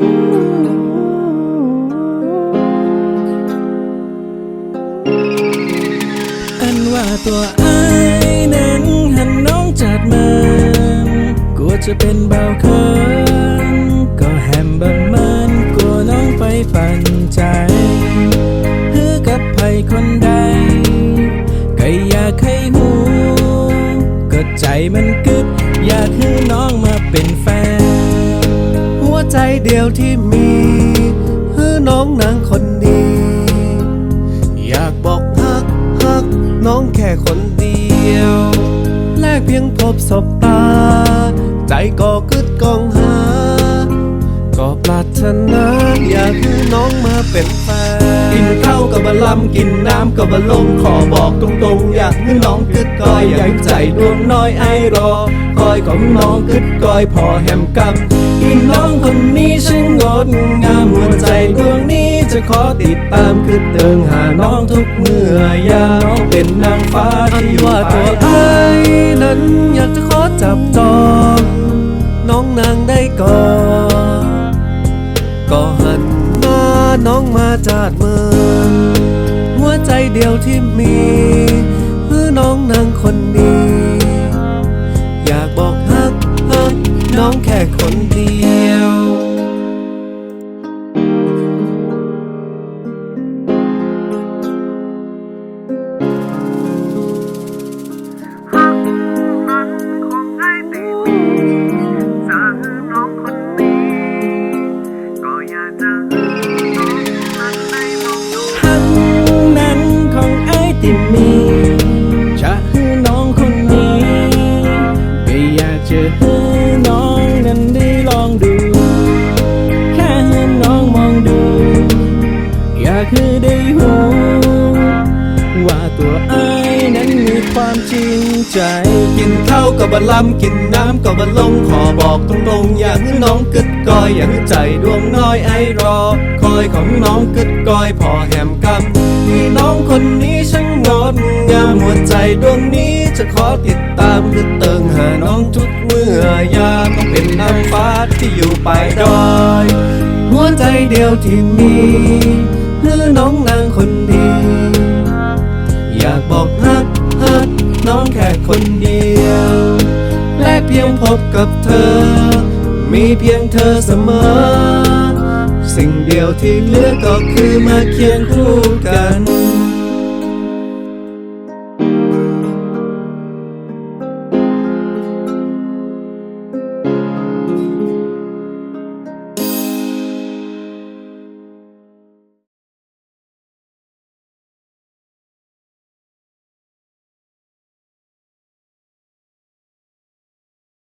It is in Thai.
อันว่าตัวไอ้นั้นหันน้องจัดมันกลัวจะเป็นเบาเคินก็แฮมบะมันกลัวน้องไปปั่นใจเฮือกับไผคนใดก็อยากให้หูก็ใจมันกึดอยากคืนน้องมาเป็นแฟน ใจเดียวที่มีคือน้องนางคนดีอยากบอกฮักฮักน้องแค่คนเดียว แลกเพียงพบศบตา ใจก็กึดกองหา ก็ปรารถนาอยากให้น้องมาเป็นแฟน กินข้าวกับบะลำกินน้ำกับบะลงขอบอกตรงๆ อยากให้น้องกึดก้อยอยากใจดวงน้อยไอรอ คอยของน้องกึดก้อยพอแหมกำอีน้องคนนี้ช่างงดงามหัวใจดวงนี้จะขอติดตามกึดเดิงหาน้องทุกเมื่อยาน้องเป็นนางฟ้าที่ว่าตัวไอ้นั้นอยากจะขอจับจองน้องนางได้ก่อน น้องมาจากเมืองหัวใจเดียวที่มีคือน้องนางคนนี้ อยากบอกฮักฮักน้องแค่คน จริงใจ กินข้าวกับบะลำกินน้ำกับบะลงขอบอกตรงๆ อย่างน้องกึดกอยอย่างใจดวงน้อยไอรอ คอยของน้องกึดกอยพอแหมกำมีน้องคนนี้ช่างงดงามหัวใจดวงนี้จะขอติดตามคือเติงหาน้องทุกเมื่อยาต้องเป็นนางฟ้าที่อยู่ปลายดอย หัวใจเดียวที่มีคือน้องนางคนดีอย คนเดียว และเพียงพบกับเธอ มีเพียงเธอเสมอ สิ่งเดียวที่เหลือก็คือมาเคียงคู่กัน